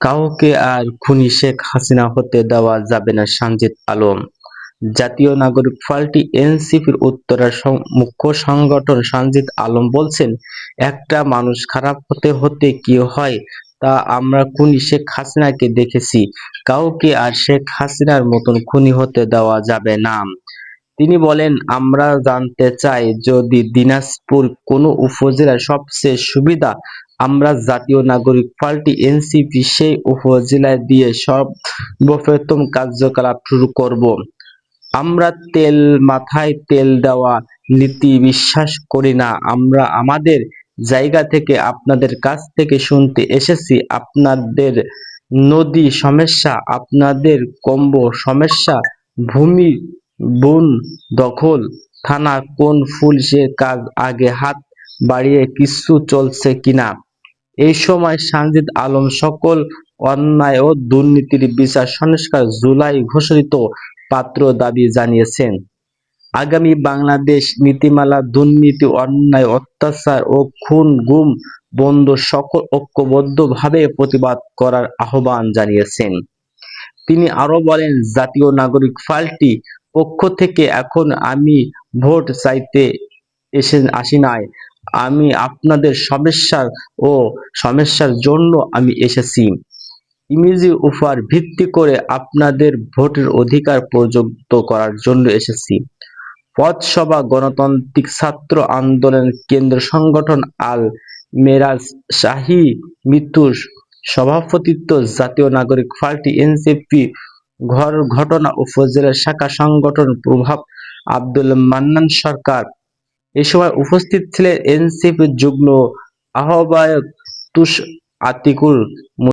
কাউকে আর খুনি শেখ হাসিনা হতে দেওয়া যাবে না, সানজিদ আলম। জাতীয় নাগরিক পার্টি এনসিপির উত্তরার মুখ্য সংগঠন সানজিদ আলম বলছেন, একটা মানুষ খারাপ হতে হতে কি হয়? তা আমরা খুনি শেখ হাসিনাকে দেখেছি। কাউকে আর শেখ হাসিনার মতন খুনি হতে দেওয়া যাবে না। তিনি বলেন, আমরা জানতে চাই যদি দিনাজপুর কোনো উপজেলার সবচেয়ে সুবিধা আমরা জাতীয় নাগরিক পার্টি, এনসিপি, সেই উপজেলায় দিয়ে সর্বপ্রথম কার্যকলাপ শুরু করব। আমরা তেল, মাথায় তেল দেওয়া নীতি বিশ্বাস করি না। আমরা আমাদের জায়গা থেকে, আপনাদের কাছ থেকে শুনতে এসেছি, আপনাদের নদী সমস্যা, আপনাদের কম্ব সমস্যা, ভূমি, বন দখল, থানা কোন ফুল সে কাজ, আগে হাত বাড়িয়ে কিছু চলছে কিনা? এই সময় সানজিদ আলম সকল অন্যায় ও দুর্নীতির বিচার সংস্কার জুলাই ঘোষিত পাত্র দাবি জানিয়েছেন। আগামী বাংলাদেশ নীতিমালা, দুর্নীতি, অন্যায়, অত্যাচার ও খুন, গুম বন্ধ সকল ঐক্যবদ্ধভাবে প্রতিবাদ করার আহ্বান জানিয়েছেন। তিনি আরও বলেন, জাতীয় নাগরিক পার্টি পক্ষ থেকে এখন আমি ভোট চাইতে এসে আসি নাই। আমি আপনাদের সমস্যার ও সমস্যার জন্য আমি এসেছি। ইমেজি উপর ভিত্তি করে আপনাদের ভোটের অধিকার প্রযুক্ত করার জন্য এসেছি। পথসভা গণতান্ত্রিক ছাত্র আন্দোলন কেন্দ্র সংগঠন আল মেরাজ শাহী মৃত্যুর সভাপতিত্ব জাতীয় নাগরিক পার্টি এনসিপি ঘর ঘটনা উপজেলা শাখা সংগঠন প্রভাব আব্দুল মান্নান সরকার এ সময় উপস্থিত ছিলেন এনসিপি যুগ্ম আহ্বায়ক তুষ আতিকুর